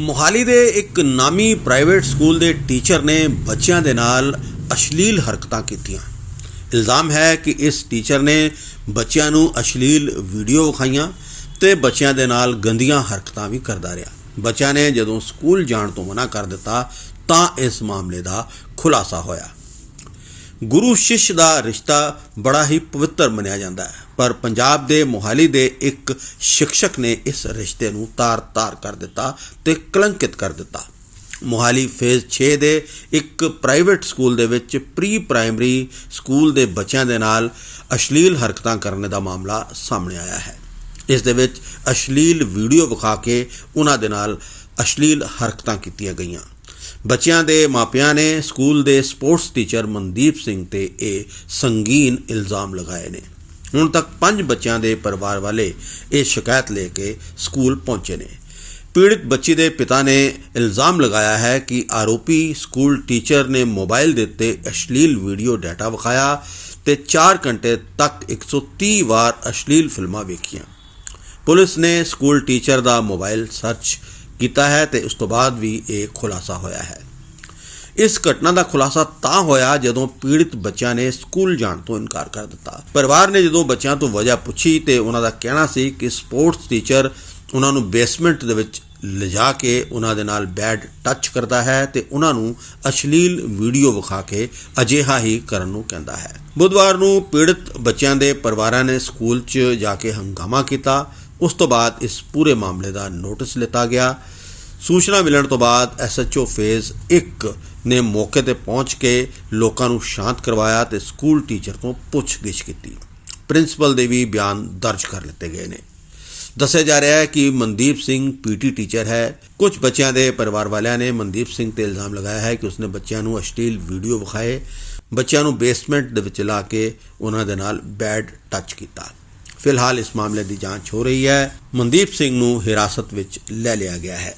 ਮੋਹਾਲੀ ਦੇ ਇੱਕ ਨਾਮੀ ਪ੍ਰਾਈਵੇਟ ਸਕੂਲ ਦੇ ਟੀਚਰ ਨੇ ਬੱਚਿਆਂ ਦੇ ਨਾਲ ਅਸ਼ਲੀਲ ਹਰਕਤਾਂ ਕੀਤੀਆਂ। ਇਲਜ਼ਾਮ ਹੈ ਕਿ ਇਸ ਟੀਚਰ ਨੇ ਬੱਚਿਆਂ ਨੂੰ ਅਸ਼ਲੀਲ ਵੀਡੀਓ ਵਿਖਾਈਆਂ ਤੇ ਬੱਚਿਆਂ ਦੇ ਨਾਲ ਗੰਦੀਆਂ ਹਰਕਤਾਂ ਵੀ ਕਰਦਾ ਰਿਹਾ। ਬੱਚਿਆਂ ਨੇ ਜਦੋਂ ਸਕੂਲ ਜਾਣ ਤੋਂ ਮਨਾ ਕਰ ਦਿੱਤਾ ਤਾਂ ਇਸ ਮਾਮਲੇ ਦਾ ਖੁਲਾਸਾ ਹੋਇਆ। ਗੁਰੂ ਸ਼ਿਸ਼ ਦਾ ਰਿਸ਼ਤਾ ਬੜਾ ਹੀ ਪਵਿੱਤਰ ਮੰਨਿਆ ਜਾਂਦਾ ਹੈ। ਪਰ ਪੰਜਾਬ ਦੇ ਮੋਹਾਲੀ ਦੇ ਇੱਕ ਸ਼ਿਕਸ਼ਕ ਨੇ ਇਸ ਰਿਸ਼ਤੇ ਨੂੰ ਤਾਰ-ਤਾਰ ਕਰ ਦਿੱਤਾ ਤੇ ਕਲੰਕਿਤ ਕਰ ਦਿੱਤਾ। ਮੋਹਾਲੀ ਫੇਜ਼ 6 ਦੇ ਇੱਕ ਪ੍ਰਾਈਵੇਟ ਸਕੂਲ ਦੇ ਵਿੱਚ ਪ੍ਰੀ ਪ੍ਰਾਇਮਰੀ ਸਕੂਲ ਦੇ ਬੱਚਿਆਂ ਦੇ ਨਾਲ ਅਸ਼ਲੀਲ ਹਰਕਤਾਂ ਕਰਨ ਦਾ ਮਾਮਲਾ ਸਾਹਮਣੇ ਆਇਆ ਹੈ। ਇਸ ਦੇ ਵਿੱਚ ਅਸ਼ਲੀਲ ਵੀਡੀਓ ਵਿਖਾ ਕੇ ਉਹਨਾਂ ਦੇ ਨਾਲ ਅਸ਼ਲੀਲ ਹਰਕਤਾਂ ਕੀਤੀਆਂ ਗਈਆਂ। ਬੱਚਿਆਂ ਦੇ ਮਾਪਿਆਂ ਨੇ ਸਕੂਲ ਦੇ ਸਪੋਰਟਸ ਟੀਚਰ ਮਨਦੀਪ ਸਿੰਘ ਤੇ ਇਹ ਸੰਗੀਨ ਇਲਜ਼ਾਮ ਲਗਾਏ ਨੇ। ਹੁਣ ਤੱਕ ਪੰਜ ਬੱਚਿਆਂ ਦੇ ਪਰਿਵਾਰ ਵਾਲੇ ਇਹ ਸ਼ਿਕਾਇਤ ਲੈ ਕੇ ਸਕੂਲ ਪਹੁੰਚੇ ਨੇ। ਪੀੜਤ ਬੱਚੀ ਦੇ ਪਿਤਾ ਨੇ ਇਲਜ਼ਾਮ ਲਗਾਇਆ ਹੈ ਕਿ ਆਰੋਪੀ ਸਕੂਲ ਟੀਚਰ ਨੇ ਮੋਬਾਈਲ ਦੇ ਉੱਤੇ ਅਸ਼ਲੀਲ ਵੀਡੀਓ ਡਾਟਾ ਵਿਖਾਇਆ ਤੇ 4 ਘੰਟੇ ਤੱਕ 130 ਵਾਰ ਅਸ਼ਲੀਲ ਫਿਲਮਾਂ ਵੇਖੀਆਂ। ਪੁਲਿਸ ਨੇ ਸਕੂਲ ਟੀਚਰ ਦਾ ਮੋਬਾਈਲ ਸਰਚ ਕੀਤਾ ਹੈ ਤੇ ਉਸ ਤੋਂ ਬਾਅਦ ਵੀ ਇਹ ਖੁਲਾਸਾ ਹੋਇਆ ਹੈ। ਇਸ ਘਟਨਾ ਦਾ ਖੁਲਾਸਾ ਤਾਂ ਹੋਇਆ ਜਦੋਂ ਪੀੜਿਤ ਬੱਚਿਆਂ ਨੇ ਸਕੂਲ ਜਾਣ ਤੋਂ ਇਨਕਾਰ ਕਰ ਦਿੱਤਾ। ਪਰਿਵਾਰ ਨੇ ਜਦੋਂ ਬੱਚਿਆਂ ਤੋਂ ਵਜ੍ਹਾ ਪੁੱਛੀ ਤੇ ਉਹਨਾਂ ਦਾ ਕਹਿਣਾ ਸੀ ਕਿ ਸਪੋਰਟਸ ਟੀਚਰ ਉਹਨਾਂ ਨੂੰ ਬੇਸਮੈਂਟ ਦੇ ਵਿੱਚ ਲਿਜਾ ਕੇ ਉਹਨਾਂ ਦੇ ਨਾਲ ਬੈਡ ਟੱਚ ਕਰਦਾ ਹੈ ਤੇ ਉਹਨਾਂ ਨੂੰ ਅਸ਼ਲੀਲ ਵੀਡੀਓ ਵਿਖਾ ਕੇ ਅਜਿਹਾ ਹੀ ਕਰਨ ਨੂੰ ਕਹਿੰਦਾ ਹੈ। ਬੁੱਧਵਾਰ ਨੂੰ ਪੀੜਤ ਬੱਚਿਆਂ ਦੇ ਪਰਿਵਾਰਾਂ ਨੇ ਸਕੂਲ 'ਚ ਜਾ ਕੇ ਹੰਗਾਮਾ ਕੀਤਾ ਉਸ ਤੋਂ ਬਾਅਦ ਇਸ ਪੂਰੇ ਮਾਮਲੇ ਦਾ ਨੋਟਿਸ ਲਿਤਾ ਗਿਆ। ਸੂਚਨਾ ਮਿਲਣ ਤੋਂ ਬਾਅਦ ਐਸਐਚਓ ਫੇਜ਼ 1 ਨੇ ਮੌਕੇ ਤੇ ਪਹੁੰਚ ਕੇ ਲੋਕਾਂ ਨੂੰ ਸ਼ਾਂਤ ਕਰਵਾਇਆ ਤੇ ਸਕੂਲ ਟੀਚਰ ਤੋਂ ਪੁੱਛਗਿੱਛ ਕੀਤੀ। ਪ੍ਰਿੰਸੀਪਲ ਦੇ ਵੀ ਬਿਆਨ ਦਰਜ ਕਰ ਲਿੱਤੇ ਗਏ ਨੇ। ਦੱਸਿਆ ਜਾ ਰਿਹਾ ਹੈ ਕਿ ਮਨਦੀਪ ਸਿੰਘ ਪੀਟੀ ਟੀਚਰ ਹੈ। ਕੁਝ ਬੱਚਿਆਂ ਦੇ ਪਰਿਵਾਰ ਵਾਲਿਆਂ ਨੇ ਮਨਦੀਪ ਸਿੰਘ ਤੇ ਇਲਜ਼ਾਮ ਲਗਾਇਆ ਹੈ ਕਿ ਉਸਨੇ ਬੱਚਿਆਂ ਨੂੰ ਅਸ਼ਲੀਲ ਵੀਡੀਓ ਵਿਖਾਏ। ਬੱਚਿਆਂ ਨੂੰ ਬੇਸਮੈਂਟ ਦੇ ਵਿੱਚ ਲਾ ਕੇ ਉਹਨਾਂ ਦੇ ਨਾਲ ਬੈਡ ਟੱਚ ਕੀਤਾ। ਫਿਲਹਾਲ ਇਸ ਮਾਮਲੇ ਦੀ ਜਾਂਚ ਹੋ ਰਹੀ ਹੈ। ਮਨਦੀਪ ਸਿੰਘ ਨੂੰ ਹਿਰਾਸਤ ਵਿੱਚ ਲੈ ਲਿਆ ਗਿਆ ਹੈ।